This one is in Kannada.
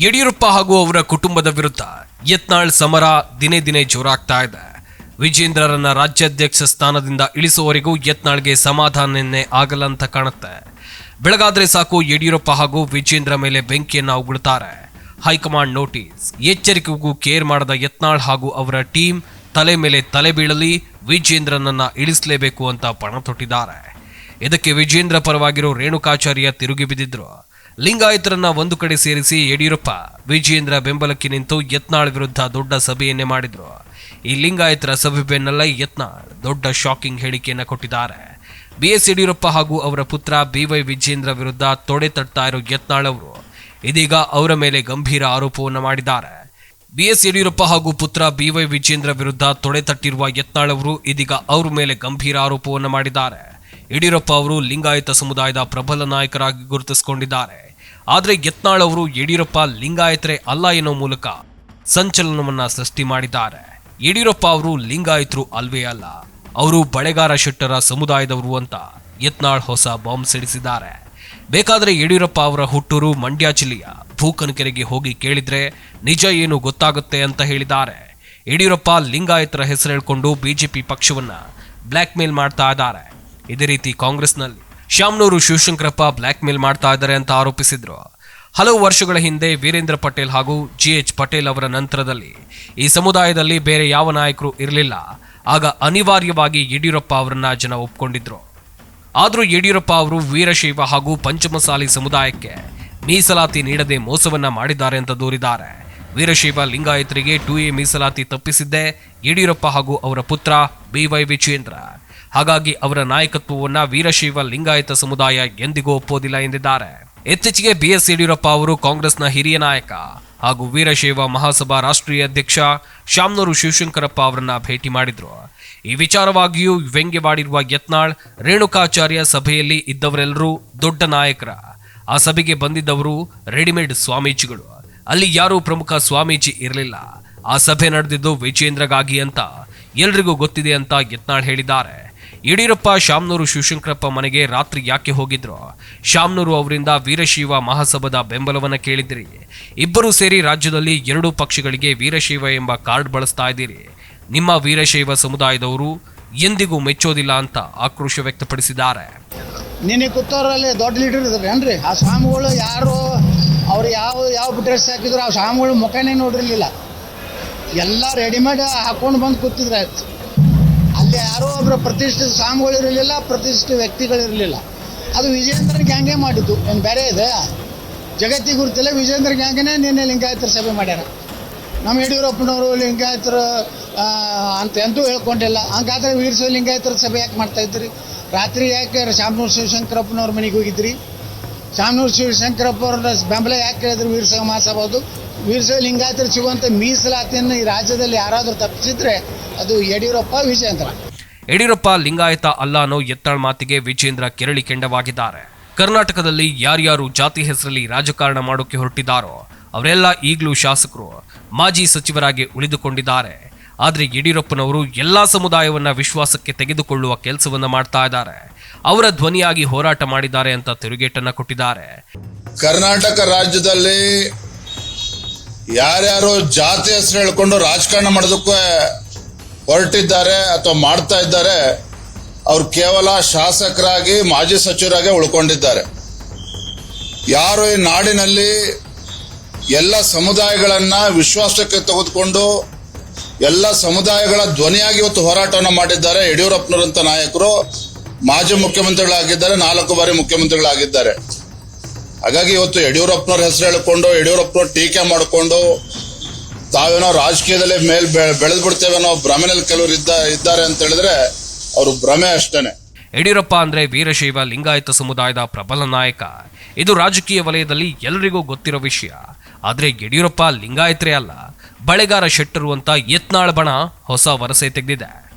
ಯಡಿಯೂರಪ್ಪ ಹಾಗೂ ಅವರ ಕುಟುಂಬದ ವಿರುದ್ಧ ಯತ್ನಾಳ್ ಸಮರ ದಿನೇ ದಿನೇ ಜೋರಾಗ್ತಾ ಇದೆ. ವಿಜೇಂದ್ರರನ್ನ ರಾಜ್ಯಾಧ್ಯಕ್ಷ ಸ್ಥಾನದಿಂದ ಇಳಿಸುವವರೆಗೂ ಯತ್ನಾಳ್ಗೆ ಸಮಾಧಾನನೇ ಆಗಲ್ಲ ಅಂತ ಕಾಣುತ್ತೆ. ಬೆಳಗಾದ್ರೆ ಸಾಕು ಯಡಿಯೂರಪ್ಪ ಹಾಗೂ ವಿಜೇಂದ್ರ ಮೇಲೆ ಬೆಂಕಿಯನ್ನ ಉಗುಳ್ತಾರೆ. ಹೈಕಮಾಂಡ್ ನೋಟಿಸ್, ಎಚ್ಚರಿಕೆಗೂ ಕೇರ್ ಮಾಡದ ಯತ್ನಾಳ್ ಹಾಗೂ ಅವರ ಟೀಮ್ ತಲೆ ಮೇಲೆ ತಲೆ ಬೀಳಲಿ, ವಿಜೇಂದ್ರನನ್ನ ಇಳಿಸಲೇಬೇಕು ಅಂತ ಪಣ ತೊಟ್ಟಿದ್ದಾರೆ ಇದಕ್ಕೆ ವಿಜೇಂದ್ರ ಪರವಾಗಿರೋ ರೇಣುಕಾಚಾರ್ಯ ತಿರುಗಿ ಬಿದ್ದಿದ್ರು? ಲಿಂಗಾಯತರನ್ನ ಒಂದು ಕಡೆ ಸೇರಿಸಿ ಯಡಿಯೂರಪ್ಪ ವಿಜೇಂದ್ರ ಬೆಂಬಲಕ್ಕೆ ನಿಂತು ಯತ್ನಾಳ್ ವಿರುದ್ಧ ದೊಡ್ಡ ಸಭೆಯನ್ನೇ ಮಾಡಿದ್ರು. ಈ ಲಿಂಗಾಯತರ ಸಭೆ ಬೆನ್ನಲ್ಲೇ ಯತ್ನಾಳ್ ದೊಡ್ಡ ಶಾಕಿಂಗ್ ಹೇಳಿಕೆಯನ್ನ ಕೊಟ್ಟಿದ್ದಾರೆ. ಬಿಎಸ್ ಯಡಿಯೂರಪ್ಪ ಹಾಗೂ ಅವರ ಪುತ್ರ ಬಿವೈ ವಿಜೇಂದ್ರ ವಿರುದ್ಧ ತೊಡೆ ತಟ್ತಾ ಇರೋ ಯತ್ನಾಳ್ ಅವರು ಇದೀಗ ಅವರ ಮೇಲೆ ಗಂಭೀರ ಆರೋಪವನ್ನು ಮಾಡಿದ್ದಾರೆ. ಬಿಎಸ್ ಯಡಿಯೂರಪ್ಪ ಹಾಗೂ ಪುತ್ರ ಬಿವೈ ವಿಜೇಂದ್ರ ವಿರುದ್ಧ ತೊಡೆ ತಟ್ಟಿರುವ ಯತ್ನಾಳ್ ಅವರು ಇದೀಗ ಅವರ ಮೇಲೆ ಗಂಭೀರ ಆರೋಪವನ್ನು ಮಾಡಿದ್ದಾರೆ. ಯಡಿಯೂರಪ್ಪ ಅವರು ಲಿಂಗಾಯತ ಸಮುದಾಯದ ಪ್ರಬಲ ನಾಯಕರಾಗಿ ಗುರುತಿಸಿಕೊಂಡಿದ್ದಾರೆ. ಆದರೆ ಯತ್ನಾಳ್ ಅವರು ಯಡಿಯೂರಪ್ಪ ಲಿಂಗಾಯತರೇ ಅಲ್ಲ ಎನ್ನುವ ಮೂಲಕ ಸಂಚಲನವನ್ನ ಸೃಷ್ಟಿ ಮಾಡಿದ್ದಾರೆ. ಯಡಿಯೂರಪ್ಪ ಅವರು ಲಿಂಗಾಯತರು ಅಲ್ವೇ ಅಲ್ಲ, ಅವರು ಬಳೆಗಾರ ಶೆಟ್ಟರ ಸಮುದಾಯದವರು ಅಂತ ಯತ್ನಾಳ್ ಹೊಸ ಬಾಂಬ್ ಸಿಡಿಸಿದ್ದಾರೆ. ಬೇಕಾದರೆ ಯಡಿಯೂರಪ್ಪ ಅವರ ಹುಟ್ಟೂರು ಮಂಡ್ಯ ಜಿಲ್ಲೆಯ ಭೂಕನಕೆರೆಗೆ ಹೋಗಿ ಕೇಳಿದ್ರೆ ನಿಜ ಏನು ಗೊತ್ತಾಗುತ್ತೆ ಅಂತ ಹೇಳಿದ್ದಾರೆ. ಯಡಿಯೂರಪ್ಪ ಲಿಂಗಾಯತರ ಹೆಸರು ಹೇಳ್ಕೊಂಡು ಬಿಜೆಪಿ ಪಕ್ಷವನ್ನ ಬ್ಲ್ಯಾಕ್ ಮೇಲ್ ಮಾಡ್ತಾ ಇದ್ದಾರೆ. ಇದೇ ರೀತಿ ಕಾಂಗ್ರೆಸ್ನಲ್ಲಿ ಶಾಮನೂರು ಶಿವಶಂಕರಪ್ಪ ಬ್ಲ್ಯಾಕ್ ಮೇಲ್ ಮಾಡ್ತಾ ಇದ್ದಾರೆ ಅಂತ ಆರೋಪಿಸಿದ್ರು. ಹಲವು ವರ್ಷಗಳ ಹಿಂದೆ ವೀರೇಂದ್ರ ಪಟೇಲ್ ಹಾಗೂ ಜಿ ಎಚ್ ಪಟೇಲ್ ಅವರ ನಂತರದಲ್ಲಿ ಈ ಸಮುದಾಯದಲ್ಲಿ ಬೇರೆ ಯಾವ ನಾಯಕರು ಇರಲಿಲ್ಲ. ಆಗ ಅನಿವಾರ್ಯವಾಗಿ ಯಡಿಯೂರಪ್ಪ ಅವರನ್ನ ಜನ ಒಪ್ಕೊಂಡಿದ್ರು. ಆದರೂ ಯಡಿಯೂರಪ್ಪ ಅವರು ವೀರಶೈವ ಹಾಗೂ ಪಂಚಮಸಾಲಿ ಸಮುದಾಯಕ್ಕೆ ಮೀಸಲಾತಿ ನೀಡದೆ ಮೋಸವನ್ನ ಮಾಡಿದ್ದಾರೆ ಅಂತ ದೂರಿದ್ದಾರೆ. ವೀರಶೈವ ಲಿಂಗಾಯತರಿಗೆ ಟು ಎ ಮೀಸಲಾತಿ ತಪ್ಪಿಸಿದ್ದೆ. ಯಡಿಯೂರಪ್ಪ ಹಾಗೂ ಅವರ ಪುತ್ರ ಬಿವೈ ವಿಜೇಂದ್ರ ಹಾಗಾಗಿ ಅವರ ನಾಯಕತ್ವವನ್ನ ವೀರಶೈವ ಲಿಂಗಾಯತ ಸಮುದಾಯ ಎಂದಿಗೂ ಒಪ್ಪೋದಿಲ್ಲ ಎಂದಿದ್ದಾರೆ. ಇತ್ತೀಚೆಗೆ ಬಿಎಸ್ ಯಡಿಯೂರಪ್ಪ ಅವರು ಕಾಂಗ್ರೆಸ್ನ ಹಿರಿಯ ನಾಯಕ ಹಾಗೂ ವೀರಶೈವ ಮಹಾಸಭಾ ರಾಷ್ಟ್ರೀಯ ಅಧ್ಯಕ್ಷ ಶಾಮನೂರು ಶಿವಶಂಕರಪ್ಪ ಅವರನ್ನ ಭೇಟಿ ಮಾಡಿದ್ರು. ಈ ವಿಚಾರವಾಗಿಯೂ ವ್ಯಂಗ್ಯವಾಡಿರುವ ಯತ್ನಾಳ್ ರೇಣುಕಾಚಾರ್ಯ ಸಭೆಯಲ್ಲಿ ಇದ್ದವರೆಲ್ಲರೂ ದೊಡ್ಡ ನಾಯಕರ, ಆ ಸಭೆಗೆ ಬಂದಿದ್ದವರು ರೆಡಿಮೇಡ್ ಸ್ವಾಮೀಜಿಗಳು. ಅಲ್ಲಿ ಯಾರೂ ಪ್ರಮುಖ ಸ್ವಾಮೀಜಿ ಇರಲಿಲ್ಲ. ಆ ಸಭೆ ನಡೆದಿದ್ದು ವಿಜೇಂದ್ರಗಾಗಿ ಅಂತ ಎಲ್ರಿಗೂ ಗೊತ್ತಿದೆ ಅಂತ ಯತ್ನಾಳ್ ಹೇಳಿದ್ದಾರೆ. ಯಡಿಯೂರಪ್ಪ ಶಾಮ್ನೂರು ಶಿವಶಂಕರಪ್ಪ ಮನೆಗೆ ರಾತ್ರಿ ಯಾಕೆ ಹೋಗಿದ್ರು? ಶಾಮ್ನೂರು ಅವರಿಂದ ವೀರಶೈವ ಮಹಾಸಭಾದ ಬೆಂಬಲವನ್ನ ಕೇಳಿದಿರಿ ಇಬ್ಬರು ಸೇರಿ ರಾಜ್ಯದಲ್ಲಿ ಎರಡೂ ಪಕ್ಷಗಳಿಗೆ ವೀರಶೈವ ಎಂಬ ಕಾರ್ಡ್ ಬಳಸ್ತಾ ಇದ್ದೀರಿ. ನಿಮ್ಮ ವೀರಶೈವ ಸಮುದಾಯದವರು ಎಂದಿಗೂ ಮೆಚ್ಚೋದಿಲ್ಲ ಅಂತ ಆಕ್ರೋಶ ವ್ಯಕ್ತಪಡಿಸಿದ್ದಾರೆ. ನಿನ್ನೆ ಕುತ್ತೂರಲ್ಲಿ ದೊಡ್ಡ ಲೀಡರ್ ಏನ್ರಿ? ಆ ಸ್ವಾಮಿಗಳು ಯಾರು, ಅವ್ರು ಯಾವ ಯಾವ ಡ್ರೆಸ್ ಹಾಕಿದ್ರು ಆ ಸ್ವಾಮಿಗಳು ಮುಖನೇ ನೋಡಿರಲಿಲ್ಲ. ಎಲ್ಲ ರೆಡಿಮೇಡ್ ಹಾಕೊಂಡು ಬಂದು ಕೂತಿದ್ರೆ ಅಲ್ಲಿ ಯಾರೋ ಒಬ್ಬರು ಪ್ರತಿಷ್ಠಿತ ಸ್ವಾಮಿಗಳು ಇರಲಿಲ್ಲ, ಪ್ರತಿಷ್ಠಿತ ವ್ಯಕ್ತಿಗಳಿರಲಿಲ್ಲ ಅದು ವಿಜಯೇಂದ್ರ ಗ್ಯಾಂಗೇ ಮಾಡಿದ್ದು. ಏನು ಬೇರೆ ಇದೆ? ಜಗತ್ತಿಗೆ ಗುರುತಿಲ್ಲ ವಿಜೇಂದ್ರ ಗ್ಯಾಂಗನೇ ನಿನ್ನೆ ಲಿಂಗಾಯತರ ಸಭೆ ಮಾಡ್ಯಾರ. ನಮ್ಮ ಯಡಿಯೂರಪ್ಪನವರು ಲಿಂಗಾಯತರು ಅಂತ ಎಂತೂ ಹೇಳ್ಕೊಂಡಿಲ್ಲ. ಹಂಗಾದ್ರೆ ವೀರಶೈವ ಲಿಂಗಾಯತರ ಸಭೆ ಯಾಕೆ ಮಾಡ್ತಾ ಇದ್ರಿ ರಾತ್ರಿ ಯಾಕೆ ಶಾಮನೂರು ಶಿವಶಂಕರಪ್ಪನವ್ರ ಮನೆಗೆ ಹೋಗಿದ್ರಿ? ಶಾಮನೂರು ಶಿವಶಂಕರಪ್ಪ ಅವರ ಬೆಂಬಲ ಯಾಕೆ ಕೇಳಿದ್ರು ವೀರಶೈವ ಮಹಾಸಭಾದು? ವೀರಶೈವ ಲಿಂಗಾಯತರು ಸಿಗುವಂತ ಮೀಸಲಾತಿಯನ್ನು ಈ ರಾಜ್ಯದಲ್ಲಿ ಯಾರಾದರೂ ತಪ್ಪಿಸಿದ್ರೆ ಅದು ಯಡಿಯೂರಪ್ಪ, ವಿಜಯೇಂದ್ರ. ಯಡಿಯೂರಪ್ಪ, ಲಿಂಗಾಯತ ಅಲ್ಲ ಅನ್ನೋ ಎತ್ತಳ ಮಾತಿಗೆ ವಿಜೇಂದ್ರ ಕೆರಳಿ ಕೆಂಡವಾಗಿದ್ದಾರೆ. ಕರ್ನಾಟಕದಲ್ಲಿ ಯಾರ್ಯಾರು ಜಾತಿ ಹೆಸರಲ್ಲಿ ರಾಜಕಾರಣ ಮಾಡೋಕೆ ಹೊರಟಿದ್ದಾರೋ, ಅವರೆಲ್ಲ ಈಗಲೂ ಶಾಸಕರು, ಮಾಜಿ ಸಚಿವರಾಗಿ ಉಳಿದುಕೊಂಡಿದ್ದಾರೆ. ಆದರೆ ಯಡಿಯೂರಪ್ಪನವರು ಎಲ್ಲಾ ಸಮುದಾಯವನ್ನ ವಿಶ್ವಾಸಕ್ಕೆ ತೆಗೆದುಕೊಳ್ಳುವ ಕೆಲಸವನ್ನ ಮಾಡ್ತಾ ಇದ್ದಾರೆ. ಅವರ ಧ್ವನಿಯಾಗಿ ಹೋರಾಟ ಮಾಡಿದ್ದಾರೆ ಅಂತ ತಿರುಗೇಟನ್ನ ಕೊಟ್ಟಿದ್ದಾರೆ. ಕರ್ನಾಟಕ ರಾಜ್ಯದಲ್ಲಿ ಯಾರ್ಯಾರು ಜಾತಿ ಹೆಸರು ಹೇಳ್ಕೊಂಡು ರಾಜಕಾರಣ ಮಾಡೋದಕ್ಕೆ ಹೊರಟಿದ್ದಾರೆ ಅಥವಾ ಮಾಡ್ತಾ ಇದ್ದಾರೆ, ಅವ್ರು ಕೇವಲ ಶಾಸಕರಾಗಿ, ಮಾಜಿ ಸಚಿವರಾಗಿ ಉಳ್ಕೊಂಡಿದ್ದಾರೆ. ಯಾರು ಈ ನಾಡಿನಲ್ಲಿ ಎಲ್ಲ ಸಮುದಾಯಗಳನ್ನ ವಿಶ್ವಾಸಕ್ಕೆ ತೆಗೆದುಕೊಂಡು ಎಲ್ಲ ಸಮುದಾಯಗಳ ಧ್ವನಿಯಾಗಿ ಇವತ್ತು ಹೋರಾಟವನ್ನು ಮಾಡಿದ್ದಾರೆ ಯಡಿಯೂರಪ್ಪನವರಂತ ನಾಯಕರು. ಮಾಜಿ ಮುಖ್ಯಮಂತ್ರಿಗಳಾಗಿದ್ದಾರೆ, ನಾಲ್ಕು ಬಾರಿ ಮುಖ್ಯಮಂತ್ರಿಗಳಾಗಿದ್ದಾರೆ. ಹಾಗಾಗಿ ಇವತ್ತು ಯಡಿಯೂರಪ್ಪನವ್ರ ಹೆಸರು ಹೇಳಿಕೊಂಡು, ಯಡಿಯೂರಪ್ಪನವ್ರ ಟೀಕೆ ಮಾಡಿಕೊಂಡು, ತಾವೇನೋ ರಾಜಕೀಯದಲ್ಲಿ ಮೇಲ್ ಬೆಳೆದು ಬಿಡ್ತೇವೆ ಅನ್ನೋ ಭ್ರಮೆನಲ್ಲಿ ಕೆಲವರು ಇದ್ದ, ಇದ್ದಾರೆ ಅಂತ ಹೇಳಿದ್ರೆ ಅವರು ಭ್ರಮೆ ಅಷ್ಟೇನೆ. ಯಡಿಯೂರಪ್ಪ ಅಂದ್ರೆ ವೀರಶೈವ ಲಿಂಗಾಯತ ಸಮುದಾಯದ ಪ್ರಬಲ ನಾಯಕ. ಇದು ರಾಜಕೀಯ ವಲಯದಲ್ಲಿ ಎಲ್ಲರಿಗೂ ಗೊತ್ತಿರೋ ವಿಷಯ. ಆದ್ರೆ ಯಡಿಯೂರಪ್ಪ ಲಿಂಗಾಯತ್ರೆ ಅಲ್ಲ. ಬಳೆಗಾರ ಶೆಟ್ಟರು ಅಂತ ಬಣ ಹೊಸ ವರಸೆ ತೆಗೆದಿದೆ.